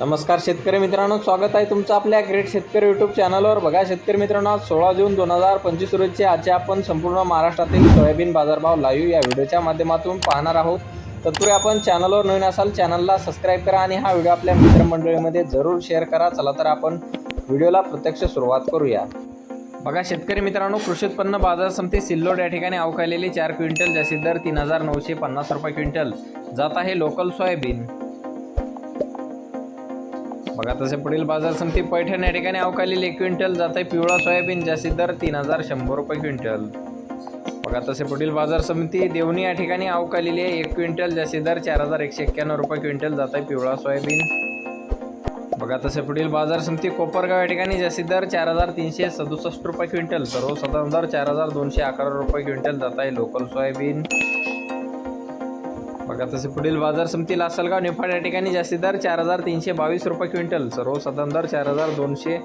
नमस्कार शेतकरी मित्रांनो स्वागत आहे तुमचं आपल्या ग्रेट शेतकरी यूट्यूब चॅनलवर बघा शेतकरी मित्रांनो आज सोळा जून दोन हजार पंचवीस रोजचे आजचे आपण संपूर्ण महाराष्ट्रातील सोयाबीन बाजारभाव लाईव्ह या व्हिडिओच्या माध्यमातून पाहणार आहोत. तत्पूर्वी आपण चॅनलवर नवीन असाल चॅनलला सबस्क्राईब करा आणि हा व्हिडिओ आपल्या मित्रमंडळीमध्ये जरूर शेअर करा. चला तर आपण व्हिडिओला प्रत्यक्ष सुरुवात करूया. बघा शेतकरी मित्रांनो कृषी उत्पन्न बाजार समिती सिल्लोड या ठिकाणी अवकालेली चार क्विंटल जास्तीत दर तीन हजार नऊशे पन्नास रुपये क्विंटल. जात आहे लोकल सोयाबीन बघा तसे पुढील बाजार समिती पैठण या ठिकाणी अवकालील एक क्विंटल जात आहे. पिवळा सोयाबीन जास्तीत दर तीन हजार शंभर रुपये क्विंटल. बघा तसे पुढील बाजार समिती देवणी या ठिकाणी अवकालील आहे. एक क्विंटल जास्तीत दर चार हजार एकशे एक्क्याण्णव रुपये क्विंटल जात आहे पिवळा सोयाबीन. बघा तसे पुढील बाजार समिती कोपरगाव या ठिकाणी जास्तीत दर चार हजार तीनशे सदुसष्ट रुपये क्विंटल. सर्वसाधारण दर चार हजार दोनशे अकरा रुपये क्विंटल जात आहे. Local soybean. बघा तसे पुढील बाजार समितीला असाल का निफाड या ठिकाणी जास्ती दर चार हजार तीनशे बावीस रुपये क्विंटल. सर्वसाधारण दर चार हजार दोनशे